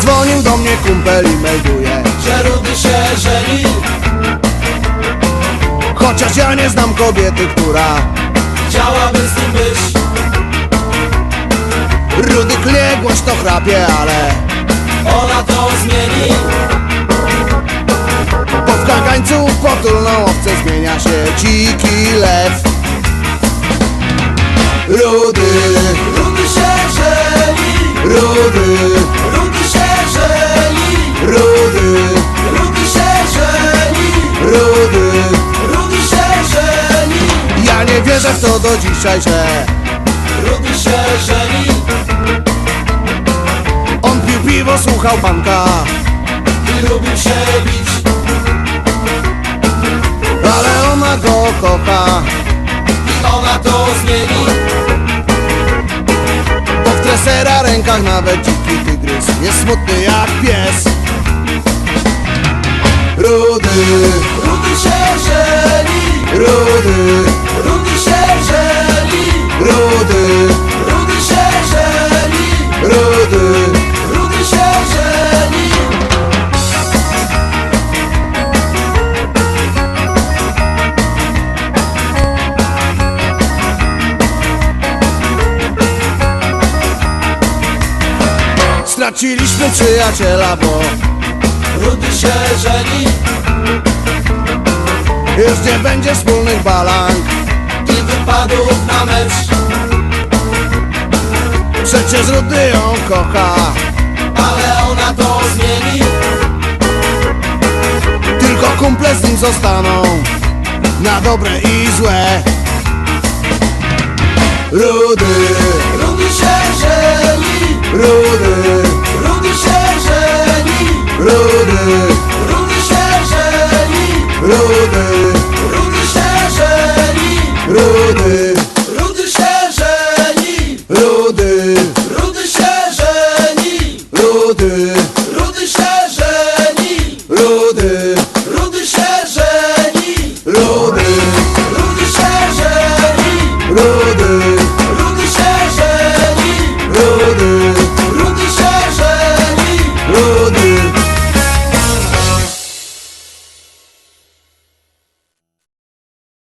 Dzwonił do mnie kumpel i melduje Że rudy się żeni. Chociaż ja nie znam kobiety, która Chciałaby z nim być. Rudy klie, głośno chrapie, ale Ona to zmieni. Po w kagańcu potulną owcę zmienia się dziki lew. Rudy W to do dzisiaj, że Rudy się żeni On pił piwo, słuchał panka. I lubił się bić. Ale ona go kocha. I ona to zmieni. Bo w tresera rękach nawet dziki tygrys Jest smutny jak pies Straciliśmy przyjaciela, bo Rudy się żeni. już nie będzie wspólnych balang. I wypadów na mecz. Przecież Rudy ją kocha. Ale ona to zmieni. Tylko kumple z nim zostaną Na dobre i złe. Rudy, Rudy się żeni. Rudy, Rudy, Rudy Szerzeni, Rudy.